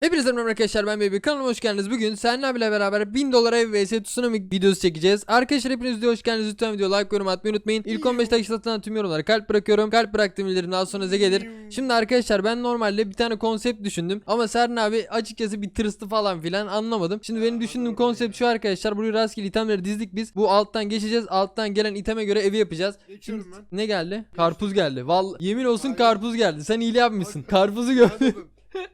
Hepinize merhaba arkadaşlar ben Baby kanalıma hoş geldiniz. Bugün Serna abiyle beraber 1000 dolara ev vs tsunami videosu çekeceğiz. Arkadaşlar hepiniz videoya hoş geldiniz. Lütfen video like yorum atmayı unutmayın. İlk 15 dakika atılan tüm yorumlara kalp bırakıyorum. Kalp bıraktığım bildirim daha sonra size gelir. Şimdi arkadaşlar ben normalde bir tane konsept düşündüm. Ama Serna abi açıkçası bir tırstı falan filan anlamadım. Şimdi benim düşündüğüm konsept şu arkadaşlar. Buraya rastgele itemleri dizdik biz. Bu alttan geçeceğiz. Alttan gelen iteme göre evi yapacağız. Şimdi ne geldi? Karpuz geldi. Vallahi yemin olsun karpuz geldi. Sen iyi yapmışsın. Karpuzu gör.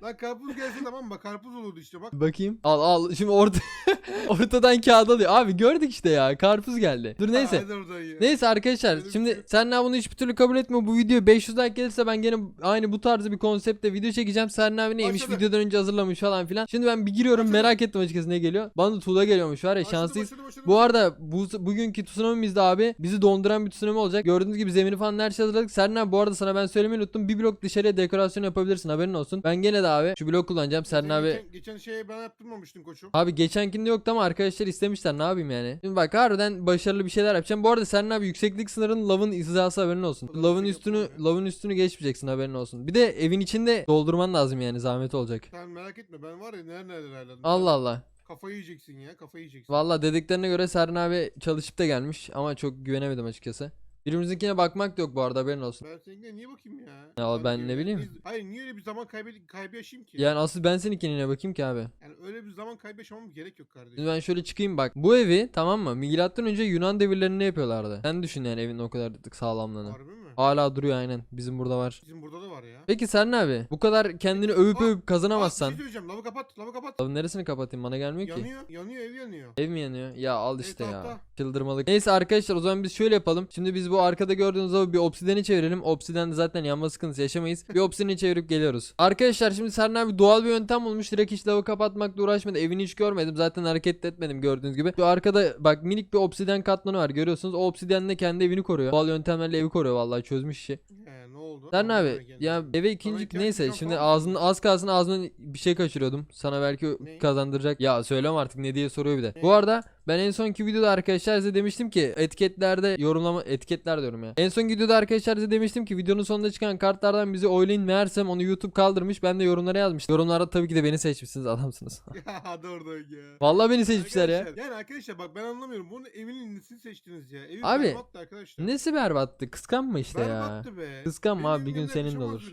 Lan karpuz gelse tamam bak karpuz olurdu işte bak. Bakayım. Al al. Şimdi orta ortadan kağıt alıyor. Abi gördük işte ya. Karpuz geldi. Dur neyse. Hadi oradan ya. Neyse arkadaşlar bir şimdi şey- Serna bunu hiçbir türlü kabul etmiyor. Bu video 500 like gelirse ben gene aynı bu tarzı bir konseptle video çekeceğim. Serna abi neymiş Başladı. videodan önce hazırlamış falan filan. Şimdi ben bir giriyorum Başladı. merak ettim açıkçası ne geliyor. Bana da Tuğla geliyormuş var ya Başladı, şanslıyız. başladı, başladı, Bu arada bu bugünkü tsunami'mizde abi bizi donduran bir tsunami olacak. Gördüğünüz gibi zemini falan her şey hazırladık. Serna bu arada sana ben söylemeyi unuttum. Bir blok dışarıya dekorasyon yapabilirsin haberin olsun. Ben gene de abi şu blok kullanacağım. Geçen- abi Geçen, geçen şeyi ben yaptırmamıştım koçum. Abi geçenkinde yoktu ama arkadaşlar istemişler ne yapayım yani. Şimdi bak harbiden başarılı bir şeyler yapacağım. Bu arada sen abi yükseklik sınırının lavın hizası haberin olsun. Lavın üstünü lavın üstünü geçmeyeceksin haberin olsun. Bir de evin içinde doldurman lazım yani zahmet olacak. Sen merak etme ben var ya neler neler ayarladım. Allah Allah. Kafayı yiyeceksin ya kafayı yiyeceksin. Valla dediklerine göre Serna abi çalışıp da gelmiş ama çok güvenemedim açıkçası. Birbirimizinkine bakmak da yok bu arada haberin olsun. Ben seninkine niye bakayım ya? Ya ben niye- ne bileyim. biz- Hayır niye öyle bir zaman kaybı, kaybı yaşayayım ki? Yani asıl ben seninkine bakayım ki abi. Yani öyle bir zaman kaybı yaşamam gerek yok kardeşim. Şimdi ben şöyle çıkayım bak. Bu evi tamam mı? Milattan önce Yunan devirlerinde yapıyorlardı. Sen düşün yani evin o kadar sağlamlığını. Harbi mi? Hala duruyor aynen. Bizim burada var. Bizim burada da var ya. Peki sen ne abi? Bu kadar kendini övüp Aa, övüp kazanamazsan. Bir şey söyleyeceğim lavı kapat lavı kapat. Abi neresini kapatayım bana gelmiyor ki. Yanıyor yanıyor ev yanıyor. Ev mi yanıyor? Ya al işte ya. tahta. Çıldırmalık. Neyse arkadaşlar o zaman biz şöyle yapalım. Şimdi biz bu arkada gördüğünüz gibi bir obsideni çevirelim. Obsiden de zaten yanma sıkıntısı yaşamayız. Bir obsideni çevirip geliyoruz. Arkadaşlar şimdi Serna abi doğal bir yöntem bulmuş. Direkt hiç lavı kapatmakla uğraşmadı. Evini hiç görmedim. Zaten hareket de etmedim gördüğünüz gibi. Şu arkada bak minik bir obsiden katmanı var görüyorsunuz. O obsidenle kendi evini koruyor. Doğal yöntemlerle evi koruyor vallahi çözmüş işi. He oldu? Anlamadım abi ya eve ikinci ihtiyaç neyse şimdi falan mı? ağzının az kalsın ağzından bir şey kaçırıyordum. Sana belki Ne? kazandıracak. Ya söyleme artık ne diye soruyor bir de. Ne? Bu arada ben en sonki videoda arkadaşlar size demiştim ki etiketlerde yorumlama etiketler diyorum ya. En son videoda arkadaşlar size demiştim ki videonun sonunda çıkan kartlardan bizi oylayın meğersem onu YouTube kaldırmış. Ben de yorumlara yazmıştım. Yorumlarda tabii ki de beni seçmişsiniz adamsınız. Ya hadi oradan ya. Vallahi beni seçmişler ya. Yani arkadaşlar bak ben anlamıyorum. Bunun evinin nesini seçtiniz ya? Evi Abi, berbattı arkadaşlar. Nesi berbattı? Kıskanma işte ya. Berbattı be. Kıskanma Abi, bir gün senin de olur.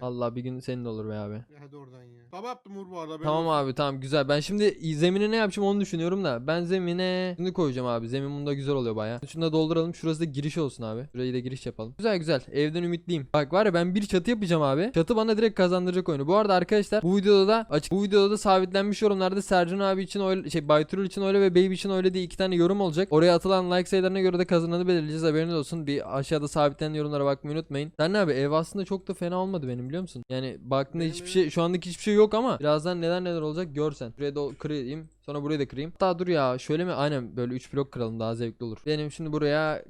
Allah bir gün senin de olur be abi. Ya hadi oradan ya. Sabah yaptım Uğur bu arada. ben Tamam abi tamam güzel. Ben şimdi zemine ne yapacağım onu düşünüyorum da. Ben zemine şunu koyacağım abi. Zemin bunda güzel oluyor baya. Şunu da dolduralım. Şurası da giriş olsun abi. Şurayı da giriş yapalım. Güzel güzel. Evden ümitliyim. Bak var ya ben bir çatı yapacağım abi. Çatı bana direkt kazandıracak oyunu. Bu arada arkadaşlar bu videoda da açık bu videoda da sabitlenmiş yorumlarda Sercan abi için öyle şey Bayturul için öyle ve Baby için öyle diye iki tane yorum olacak. Oraya atılan like sayılarına göre de kazananı belirleyeceğiz. Haberiniz olsun. Bir aşağıda sabitlenen yorumlara bakmayı unutmayın. Sen ne abi ev aslında çok da fena olmadı benim biliyor musun? Yani baktığında hiçbir şey şu andaki hiçbir şey yok ama birazdan neler neler olacak görsen. Buraya da kırayım. Sonra burayı da kırayım. Hatta dur ya şöyle mi? Aynen böyle 3 blok kıralım daha zevkli olur. Benim şimdi buraya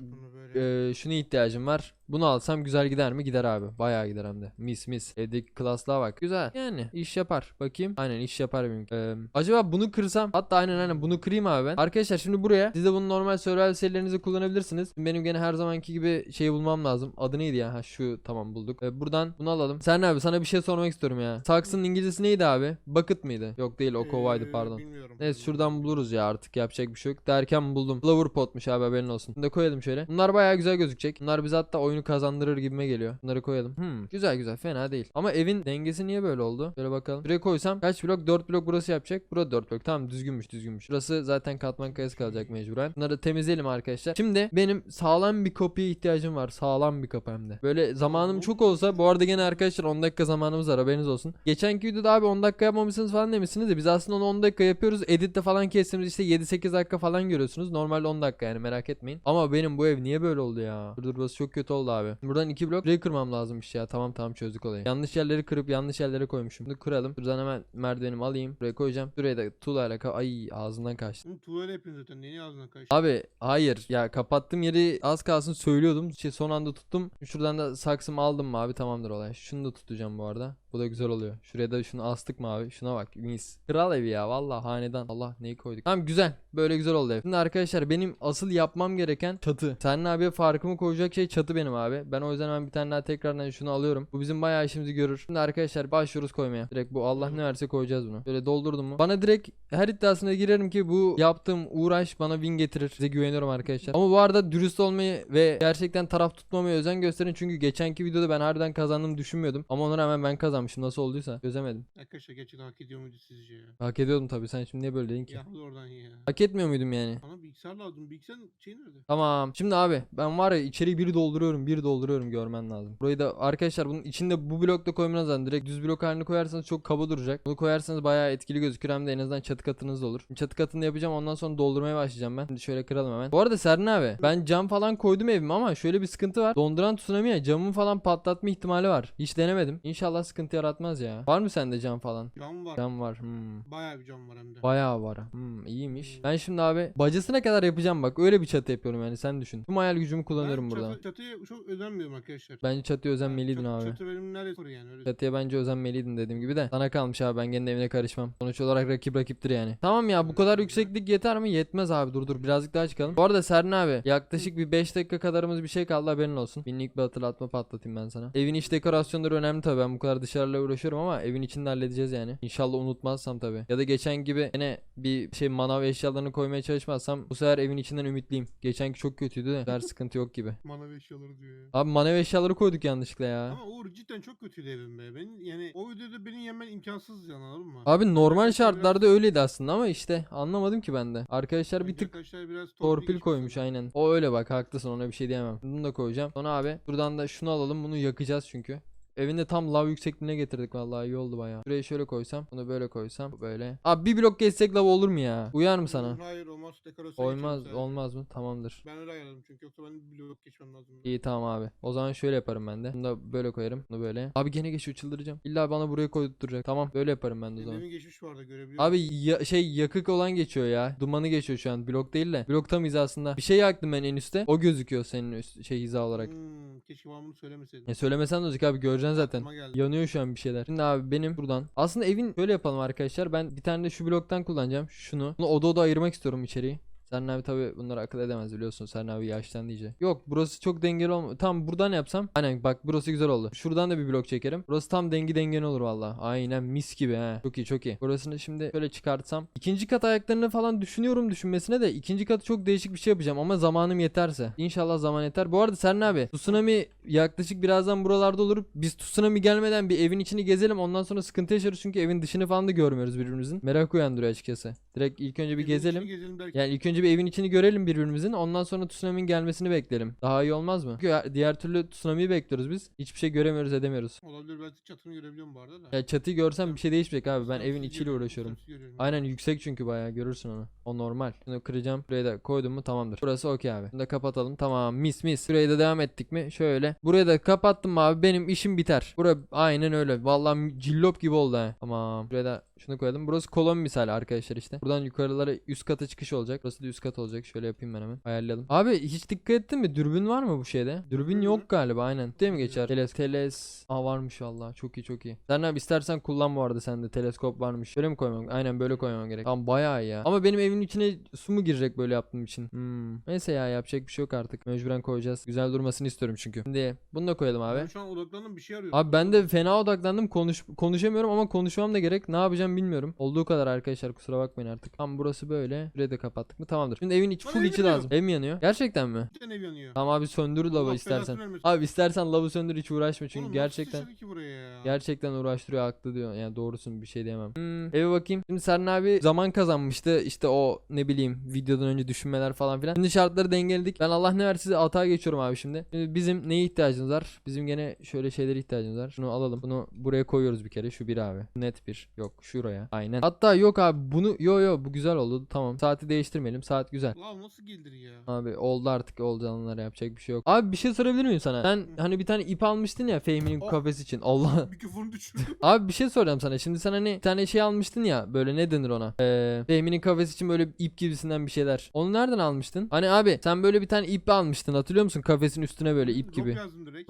e, şuna ihtiyacım var. Bunu alsam güzel gider mi? Gider abi. Bayağı gider hem de. Mis mis. Evdeki klaslığa bak. Güzel. Yani iş yapar. Bakayım. Aynen iş yapar benimki. Ee, acaba bunu kırsam. Hatta aynen aynen bunu kırayım abi ben. Arkadaşlar şimdi buraya. Siz de bunu normal survival serilerinizi kullanabilirsiniz. Benim gene her zamanki gibi şey bulmam lazım. Adı neydi ya? Ha şu tamam bulduk. Ee, buradan bunu alalım. Sen abi sana bir şey sormak istiyorum ya. Saksının İngilizcesi neydi abi? Bucket mıydı? Yok değil o kovaydı Ee, pardon. Bilmiyorum. Neyse şuradan buluruz ya artık yapacak bir şey yok. Derken buldum. Flower potmuş abi haberin olsun. Bunu da koyalım şöyle. Bunlar bayağı güzel gözükecek. Bunlar bize hatta oyunu kazandırır gibime geliyor. Bunları koyalım. Hmm, güzel güzel fena değil. Ama evin dengesi niye böyle oldu? Şöyle bakalım. Buraya koysam kaç blok? 4 blok burası yapacak. Burada 4 blok. Tamam düzgünmüş düzgünmüş. Burası zaten katman kayası kalacak mecburen. Bunları temizleyelim arkadaşlar. Şimdi benim sağlam bir kapıya ihtiyacım var. Sağlam bir kapı hem de. Böyle zamanım çok olsa bu arada gene arkadaşlar 10 dakika zamanımız var haberiniz olsun. Geçenki videoda abi 10 dakika yapmamışsınız falan demişsiniz de biz aslında onu 10 dakika yapıyoruz. Editte falan kestiğimiz işte 7-8 dakika falan görüyorsunuz. Normalde 10 dakika yani merak etmeyin. Ama benim bu ev niye böyle oldu ya? Dur dur burası çok kötü oldu abi. Buradan 2 blok burayı kırmam lazımmış ya. Tamam tamam çözdük olayı. Yanlış yerleri kırıp yanlış yerlere koymuşum. Bunu kıralım. Buradan hemen merdivenimi alayım. Buraya koyacağım. Buraya da tuğla alaka. Ay ağzından kaçtı. Hı, Tuvalet yapıyorsun zaten. Niye ağzına kaçtı? Abi hayır ya kapattığım yeri az kalsın söylüyordum. Şey son anda tuttum. Şuradan da saksımı aldım mı abi tamamdır olay. Şunu da tutacağım bu arada. Bu da güzel oluyor. Şuraya da şunu astık mı abi? Şuna bak. Mis. Kral evi ya. Valla hanedan. Allah neyi koyduk. Tamam güzel. Böyle güzel oldu ev. Şimdi arkadaşlar benim asıl yapmam gereken çatı. Senin abiye farkımı koyacak şey çatı benim abi. Ben o yüzden hemen bir tane daha tekrardan şunu alıyorum. Bu bizim bayağı işimizi görür. Şimdi arkadaşlar başlıyoruz koymaya. Direkt bu Allah ne verse koyacağız bunu. Böyle doldurdum mu? Bana direkt her iddiasına girerim ki bu yaptığım uğraş bana win getirir. Size güveniyorum arkadaşlar. Ama bu arada dürüst olmayı ve gerçekten taraf tutmamaya özen gösterin. Çünkü geçenki videoda ben harbiden kazandığımı düşünmüyordum. Ama ona rağmen ben kazanmışım. Nasıl olduysa çözemedim. Arkadaşlar gerçekten hak ediyor muydu sizce ya? Hak ediyordum tabii. Sen şimdi niye böyle dedin ki? Ya oradan ya. Hak etmiyor muydum yani? Bana bilgisayar lazım. Bilgisayarın şeyi nerede? Tamam. Şimdi abi ben var ya içeriği bir dolduruyorum, bir dolduruyorum görmen lazım. Burayı da arkadaşlar bunun içinde bu blokta koymanız lazım. Direkt düz blok halini koyarsanız çok kaba duracak. Bunu koyarsanız bayağı etkili gözükür hem de en azından çatı katınız olur. Şimdi çatı katını yapacağım ondan sonra doldurmaya başlayacağım ben. Şimdi şöyle kıralım hemen. Bu arada Serna abi ben cam falan koydum evime ama şöyle bir sıkıntı var. Donduran tsunami'ye camın falan patlatma ihtimali var. Hiç denemedim. İnşallah sıkıntı yaratmaz ya. Var mı sende cam falan? Cam var. Cam var. Hmm. Bayağı bir cam var hem de. Bayağı var. Hmm, iyiymiş. Hmm. Ben şimdi abi bacasına kadar yapacağım bak. Öyle bir çatı yapıyorum yani sen düşün. Tüm hayal gücümü kullanıyorum ben burada. Çatı, çatıya çok özenmiyorum arkadaşlar. Bence çatıya özenmeliydin Çatı- abi. Çatı benim nerede soru yani öyle. Çatıya bence özenmeliydin dediğim gibi de. Sana kalmış abi ben kendi evine karışmam. Sonuç olarak rakip rakiptir yani. Tamam ya bu kadar yükseklik yeter mi? Yetmez abi dur dur birazcık daha çıkalım. Bu arada Serna abi yaklaşık bir 5 dakika kadarımız bir şey kaldı haberin olsun. Binlik bir hatırlatma patlatayım ben sana. Evin iç dekorasyonları önemli tabii ben bu kadar dışarıla uğraşıyorum ama evin içinde halledeceğiz yani. İnşallah unutmazsam tabii. Ya da geçen gibi yine bir şey manav eşyalarını koymaya çalışmazsam bu sefer evin içinden ümitliyim. Geçenki çok kötüydü de. Sefer sıkıntı yok gibi. Manevi eşyaları diyor ya. Abi manev eşyaları koyduk yanlışlıkla ya. Ama Uğur cidden çok kötüydü evim be. Benim yani o videoda beni yemen imkansız yani anladın mı? Abi normal şartlarda öyleydi aslında ama işte anlamadım ki ben de. Arkadaşlar bir tık arkadaşlar biraz torpil koymuş aynen. O öyle bak haklısın ona bir şey diyemem. Bunu da koyacağım. Sonra abi buradan da şunu alalım bunu yakacağız çünkü. Evinde tam lav yüksekliğine getirdik vallahi iyi oldu bayağı. Şurayı şöyle koysam, bunu böyle koysam, böyle. Abi bir blok geçsek lav olur mu ya? Uyar mı sana? Hayır olmaz dekorasyon Olmaz, olmaz mı? Tamamdır. Ben öyle ayarladım çünkü yoksa ben bir blok geçmem lazım. İyi tamam abi. O zaman şöyle yaparım ben de. Bunu da böyle koyarım. Bunu böyle. Abi gene geçiyor çıldıracağım. İlla bana buraya koyduracak. Tamam böyle yaparım ben de o zaman. evim geçmiş bu arada görebiliyor Abi ya- şey yakık olan geçiyor ya. Dumanı geçiyor şu an. Blok değil de. Blok tam hizasında. Bir şey yaktım ben en üstte. O gözüküyor senin üst, şey hiza olarak. Hmm, keşke bana bunu söylemeseydin. Ya söylemesen de abi göreceksin zaten. Yanıyor şu an bir şeyler. Şimdi abi benim buradan. Aslında evin şöyle yapalım arkadaşlar. Ben bir tane de şu bloktan kullanacağım. Şunu. Bunu oda oda ayırmak istiyorum içeriği. Serna abi tabi bunları akıl edemez biliyorsun. Serna abi yaşlandı iyice. Yok burası çok dengeli olma. Tam buradan yapsam. Aynen bak burası güzel oldu. Şuradan da bir blok çekerim. Burası tam dengi dengeni olur valla. Aynen mis gibi he. Çok iyi çok iyi. Burasını şimdi şöyle çıkartsam. İkinci kat ayaklarını falan düşünüyorum düşünmesine de. ikinci katı çok değişik bir şey yapacağım. Ama zamanım yeterse. İnşallah zaman yeter. Bu arada Serna abi. Tsunami yaklaşık birazdan buralarda olur. Biz tsunami gelmeden bir evin içini gezelim. Ondan sonra sıkıntı yaşarız. Çünkü evin dışını falan da görmüyoruz birbirimizin. Merak uyandırıyor açıkçası. Direkt ilk önce bir gezelim. Yani ilk önce bir evin içini görelim birbirimizin. Ondan sonra tsunami'nin gelmesini bekleyelim. Daha iyi olmaz mı? Çünkü diğer türlü tsunami'yi bekliyoruz biz. Hiçbir şey göremiyoruz edemiyoruz. Olabilir ben çatını görebiliyorum bu arada da. Ya çatıyı görsem bir şey değişmeyecek abi. Ben evin içiyle uğraşıyorum. Aynen yüksek çünkü bayağı görürsün onu. O normal. Bunu kıracağım. Burayı da koydum mu tamamdır. Burası okey abi. Bunu da kapatalım. Tamam mis mis. Burayı da devam ettik mi? Şöyle. Burayı da kapattım abi benim işim biter. Bura aynen öyle. Vallahi cillop gibi oldu ha. Tamam. Buraya da şunu koyalım. Burası kolon misali arkadaşlar işte. Buradan yukarılara üst kata çıkış olacak. Burası da üst kat olacak. Şöyle yapayım ben hemen. Ayarlayalım. Abi hiç dikkat ettin mi? Dürbün var mı bu şeyde? Dürbün yok galiba aynen. Değil mi geçer? Teles. Teles. Aa varmış valla. Çok iyi çok iyi. Sen abi istersen kullan bu arada sende. Teleskop varmış. Böyle mi koymam? Aynen böyle koymam gerek. Tamam bayağı iyi ya. Ama benim evimin içine su mu girecek böyle yaptığım için? Hmm. Neyse ya yapacak bir şey yok artık. Mecburen koyacağız. Güzel durmasını istiyorum çünkü. Şimdi bunu da koyalım abi. Ben şu an odaklandım bir şey arıyorum. Abi ben de fena odaklandım. Konuş konuşamıyorum ama konuşmam da gerek. Ne yapacağım bilmiyorum. Olduğu kadar arkadaşlar kusura bakmayın artık. Tam burası böyle. Burayı da kapattık mı? Tamamdır. Şimdi evin içi Lan full ev içi yanıyor. lazım. Ev mi yanıyor? Gerçekten mi? Bir tane ev yanıyor. Tamam abi söndür Allah lavı istersen. belasını vermesin. Abi istersen lavı söndür hiç uğraşma çünkü Oğlum nasıl gerçekten sıçradı ki buraya ya? Gerçekten uğraştırıyor haklı diyor. Yani doğrusun bir şey diyemem. Hmm, eve bakayım. Şimdi Serna abi zaman kazanmıştı. İşte o ne bileyim videodan önce düşünmeler falan filan. Şimdi şartları dengeledik. Ben Allah ne verse size atağa geçiyorum abi şimdi. Şimdi bizim neye ihtiyacımız var? Bizim gene şöyle şeylere ihtiyacımız var. Şunu alalım. Bunu buraya koyuyoruz bir kere. Şu bir abi. Net bir. Yok şuraya. Aynen. Hatta yok abi bunu yo yo bu güzel oldu. Tamam. Saati değiştirmeyelim. Saat güzel. Lan nasıl gelir ya? Abi oldu artık olacağınlar yapacak bir şey yok. Abi bir şey sorabilir miyim sana? Sen hani bir tane ip almıştın ya Fehmi'nin Oh. kafesi için. Allah. Mikrofonu düşürdüm. Abi bir şey soracağım sana. Şimdi sen hani bir tane şey almıştın ya. Böyle ne denir ona? Ee, Fehmi'nin kafesi için böyle ip gibisinden bir şeyler. Onu nereden almıştın? Hani abi sen böyle bir tane ip almıştın hatırlıyor musun? Kafesin üstüne böyle ip gibi.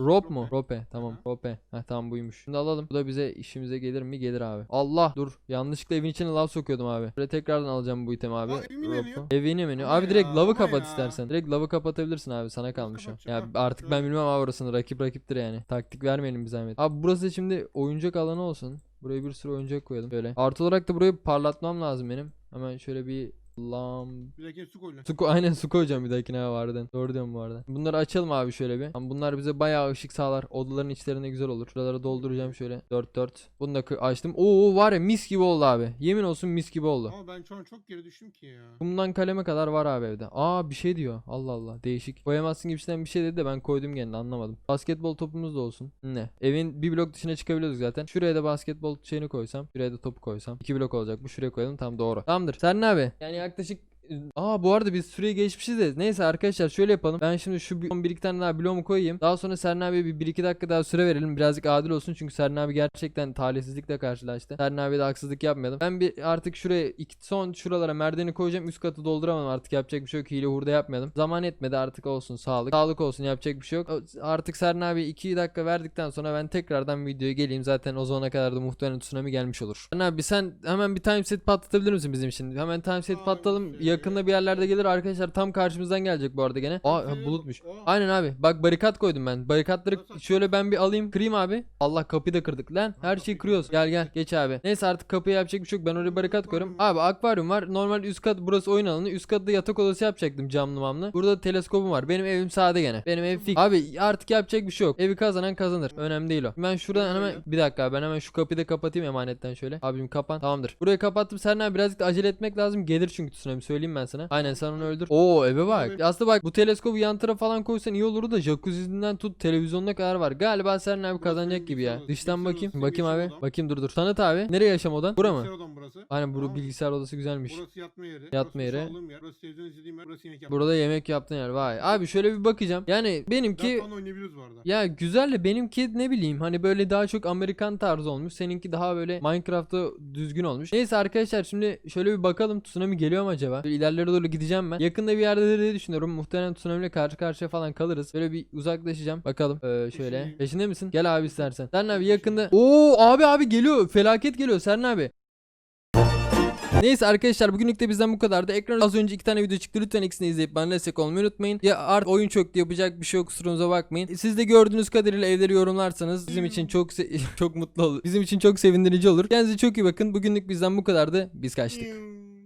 Rope mu? Rope. Tamam. Rope. Heh tamam buymuş. Şimdi alalım. Bu da bize işimize gelir mi? Gelir abi. Allah dur. Yanlışlıkla evin içine lav sokuyordum abi. Böyle tekrardan alacağım bu itemi abi. Aa, evim. Evin. Ama Abi direkt ya, lavı kapat ya. istersen. Direkt lavı kapatabilirsin abi. Sana kalmış o. Ya artık ben bilmem abi orasını. Rakip rakiptir yani. Taktik vermeyelim bir zahmet. Abi burası şimdi oyuncak alanı olsun. Buraya bir sürü oyuncak koyalım. Böyle. Artı olarak da burayı parlatmam lazım benim. Hemen şöyle bir lam Bir dakika su koy lan. Su aynen su koyacağım bir dahakine ha vardı. Doğru diyorum bu arada. Bunları açalım abi şöyle bir. Ama bunlar bize bayağı ışık sağlar. Odaların içlerinde güzel olur. Şuraları dolduracağım şöyle. 4 4. Bunu da açtım. Oo var ya mis gibi oldu abi. Yemin olsun mis gibi oldu. Ama ben şu an çok geri düştüm ki ya. Kumdan kaleme kadar var abi evde. Aa bir şey diyor. Allah Allah değişik. Koyamazsın gibisinden bir şey dedi de ben koydum gene anlamadım. Basketbol topumuz da olsun. Ne? Evin bir blok dışına çıkabiliyorduk zaten. Şuraya da basketbol şeyini koysam. Şuraya da topu koysam. İki blok olacak. Bu şuraya koyalım. Tam doğru. Tamamdır. Sen ne abi? Yani yaklaşık Aa bu arada biz süreyi geçmişiz de neyse arkadaşlar şöyle yapalım. Ben şimdi şu bir, iki tane daha bloğumu koyayım. Daha sonra Serna abiye bir, bir iki dakika daha süre verelim. Birazcık adil olsun çünkü Serna abi gerçekten talihsizlikle karşılaştı. Serna abiye de haksızlık yapmayalım. Ben bir artık şuraya iki, son şuralara merdiveni koyacağım. Üst katı dolduramadım artık yapacak bir şey yok. Hile hurda yapmayalım. Zaman etmedi artık olsun sağlık. Sağlık olsun yapacak bir şey yok. Artık Serna abi 2 dakika verdikten sonra ben tekrardan videoya geleyim. Zaten o zamana kadar da muhtemelen tsunami gelmiş olur. Serna abi sen hemen bir time set patlatabilir misin bizim için? Hemen time set Abi patlatalım. şöyle. Yakında bir yerlerde gelir arkadaşlar. Tam karşımızdan gelecek bu arada gene. Aa ha, bulutmuş. Aynen abi. Bak barikat koydum ben. Barikatları şöyle ben bir alayım. Kırayım abi. Allah kapıyı da kırdık lan. Her şeyi kırıyoruz. Gel gel geç abi. Neyse artık kapıya yapacak bir şey yok. Ben oraya barikat koyuyorum. Abi akvaryum var. Normal üst kat burası oyun alanı. Üst katta yatak odası yapacaktım camlı mamlı. Burada teleskopum var. Benim evim sade gene. Benim ev fix. Abi artık yapacak bir şey yok. Evi kazanan kazanır. Önemli değil o. Ben şuradan hemen bir dakika ben hemen şu kapıyı da kapatayım emanetten şöyle. Abim kapan. Tamamdır. Burayı kapattım. Senden birazcık da acele etmek lazım. Gelir çünkü tsunami söyleyeyim ben sana. Aynen sen onu öldür. Oo eve bak. Evet. Aslında bak bu teleskobu yan tarafa falan koysan iyi olurdu da jacuzzi'nden tut televizyonuna kadar var. Galiba Seren abi kazanacak gibi ya. Dıştan bakayım. Bakayım abi. Bakayım dur dur. Tanıt abi. Nereye yaşam odan? Bura mı? Burası. Aynen bu Tamam. bilgisayar odası güzelmiş. Burası yatma yeri. Yatma yeri. yer. Burası televizyon izlediğim yer. Burası yemek yapma. Burada yemek yaptın yer. Vay. Abi şöyle bir bakacağım. Yani benimki tane oynayabiliriz bu arada. ya güzel de benimki ne bileyim hani böyle daha çok Amerikan tarzı olmuş. Seninki daha böyle Minecraft'ta düzgün olmuş. Neyse arkadaşlar şimdi şöyle bir bakalım tsunami geliyor mu acaba? İlerlere doğru gideceğim ben. Yakında bir yerde diye düşünüyorum. Muhtemelen tsunami karşı karşıya falan kalırız. Böyle bir uzaklaşacağım. Bakalım. Ee, şöyle. Peşindeyim. Peşinde misin? Gel abi istersen. Sen abi yakında. Oo abi abi geliyor. Felaket geliyor. Sen abi. Neyse arkadaşlar bugünlük de bizden bu kadardı. Ekran az önce iki tane video çıktı. Lütfen ikisini izleyip bana destek olmayı unutmayın. Ya artık oyun çöktü yapacak bir şey yok kusurunuza bakmayın. Siz de gördüğünüz kadarıyla evleri yorumlarsanız bizim için çok çok mutlu olur. Bizim için çok sevindirici olur. Kendinize çok iyi bakın. Bugünlük bizden bu kadardı. Biz kaçtık.